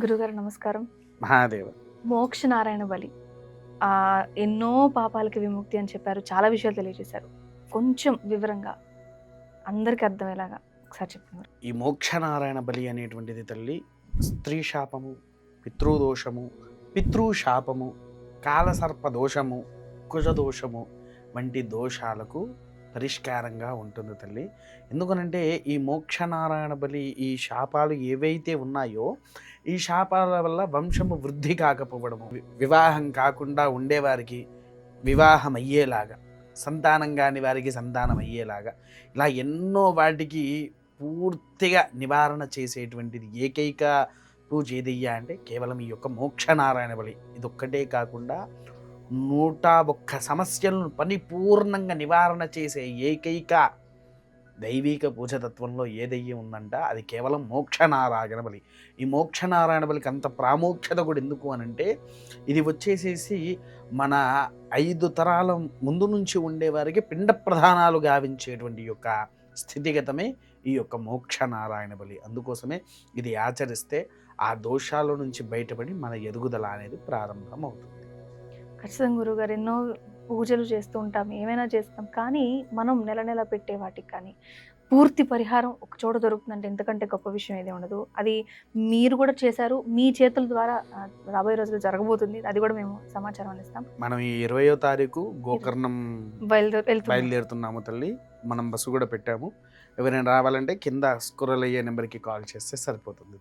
గురుగారు నమస్కారం. మహాదేవ. మోక్ష నారాయణ బలి. ఆ, ఎన్నో పాపాలకి విముక్తి అని చెప్పారు చాలా విషయాలు తెలియజేశారు. కొంచెం వివరంగా అందరికి అర్థమయ్యేలాగా ఒకసారి చెప్పండి ఈ మోక్షనారాయణ బలి అనేటువంటిది తల్లి స్త్రీ శాపము పితృదోషము పితృశాపము కాలసర్ప దోషము కుజదోషము వంటి దోషాలకు పరిష్కారంగా ఉంటుంది తల్లి. ఎందుకనంటే ఈ మోక్షనారాయణ బలి ఈ శాపాలు ఏవైతే ఉన్నాయో ఈ శాపాల వల్ల వంశము వృద్ధి కాకపోవడము వివాహం కాకుండా ఉండేవారికి వివాహం అయ్యేలాగా సంతానం కాని వారికి సంతానం అయ్యేలాగా ఇలా ఎన్నో వాటికి పూర్తిగా నివారణ చేసేటువంటిది ఏకైక పూజ ఏదయ్యా అంటే కేవలం ఈ యొక్క మోక్షనారాయణ బలి. ఇదొక్కటే కాకుండా నూట ఒక్క సమస్యలను పరిపూర్ణంగా నివారణ చేసే ఏకైక దైవిక పూజతత్వంలో ఏదయ్యి ఉందంట అది కేవలం మోక్షనారాయణ బలి. ఈ మోక్షనారాయణ బలికి అంత ప్రాముఖ్యత కూడా ఎందుకు అనంటే ఇది వచ్చేసేసి మన ఐదు తరాల ముందు నుంచి ఉండేవారికి పిండ ప్రధానాలు గావించేటువంటి యొక్క స్థితిగతమే ఈ యొక్క మోక్షనారాయణ బలి. అందుకోసమే ఇది ఆచరిస్తే ఆ దోషాల నుంచి బయటపడి మన ఎదుగుదల అనేది ప్రారంభమవుతుంది. ఖచ్చితంగా గురుగారు ఎన్నో పూజలు చేస్తూ ఉంటాం ఏమైనా చేస్తాం. కానీ మనం నెల నెల పెట్టే వాటికి కానీ పూర్తి పరిహారం ఒక చోట దొరుకుతుందంటే ఎంతకంటే గొప్ప విషయం ఏది ఉండదు. అది మీరు కూడా చేశారు మీ చేతుల ద్వారా రాబోయే రోజుల్లో జరగబోతుంది. అది కూడా మేము సమాచారం అందిస్తాం. మనం ఈ ఇరవయో తారీఖు గోకర్ణం బయలుదేరుతున్నాము తల్లి. మనం బస్సు కూడా పెట్టాము. ఎవరైనా రావాలంటే కింద స్కురల్ అయ్యే నెంబర్కి కాల్ చేస్తే సరిపోతుంది.